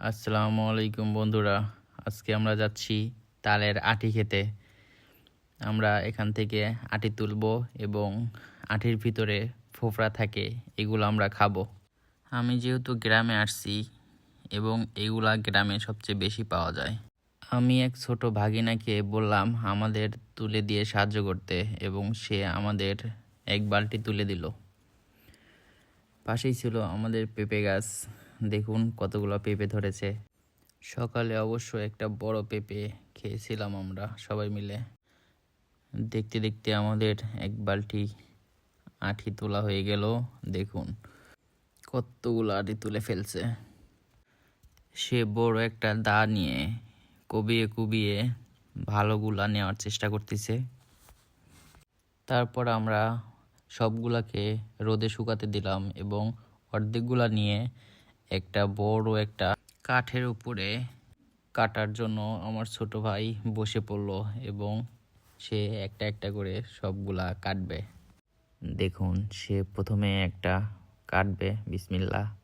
আসসালামু আলাইকুম বন্ধুরা। আজকে আমরা যাচ্ছি তালের আটি খেতে। আমরা এখান থেকে আটি তুলব এবং আটির ভিতরে ফোফরা থাকে, এগুলো আমরা খাব। আমি যেহেতু গ্রামে আসছি এবং এগুলা গ্রামে সবচেয়ে বেশি পাওয়া যায়। আমি এক ছোট ভাগিনাকে বললাম, আমাদের তুলে দিয়ে সাহায্য করতে। এবং সে আমাদের এক বালটি তুলে দিল। পাশেই ছিল আমাদের পেঁপে গাছ। দেখুন কতগুলো পেঁপে ধরেছে। সকালে অবশ্য একটা বড় পেঁপে খেয়েছিলাম আমরা সবাই মিলে। দেখতে দেখতে আমাদের এক বালটি আঠি তোলা হয়ে গেল, দেখুন। কতগুলো আটি তুলে ফেলছে। সে বড় একটা দা নিয়ে কবিয়ে কুবিয়ে ভালোগুলা নেওয়ার চেষ্টা করতেছে। তারপর আমরা সবগুলাকে রোদে শুকাতে দিলাম এবং অর্ধেকগুলা নিয়ে একটা বড় একটা কাঠের উপরে কাটার জন্য আমার ছোট ভাই বসে পড়ল এবং সে একটা একটা করে সবগুলা কাটবে। দেখুন, সে প্রথমে একটা কাটবে বিসমিল্লা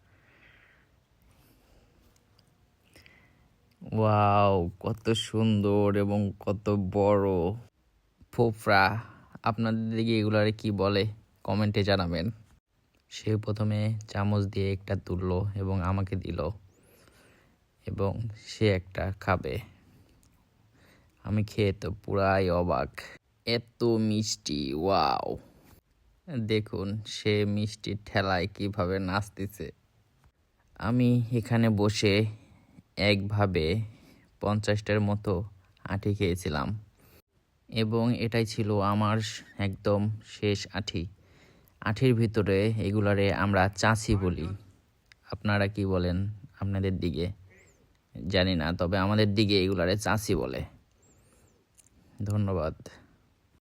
ওয়াও, কত সুন্দর এবং কত বড়। ফোফরা, আপনাদের দিকে এগুলারে কি বলে? কমেন্টে জানাবেন। সে প্রথমে চামচ দিয়ে একটা তুললো এবং আমাকে দিল এবং সে একটা খাবে। আমি খেয়ে তো পুরাই অবাক। এত মিষ্টি, ওয়াও। দেখুন, সে মিষ্টির ঠেলায় কীভাবে নাচতেছে। আমি এখানে বসে একভাবে পঞ্চাশটার মতো আটি খেয়েছিলাম এবং এটাই ছিল আমার একদম শেষ আঠি আঠির ভিতরে এগুলারে আমরা চাঁচি বলি। আপনারা কি বলেন? আপনাদের দিকে? জানি না, তবে আমাদের দিকে এগুলারে চাঁচি বলে। ধন্যবাদ।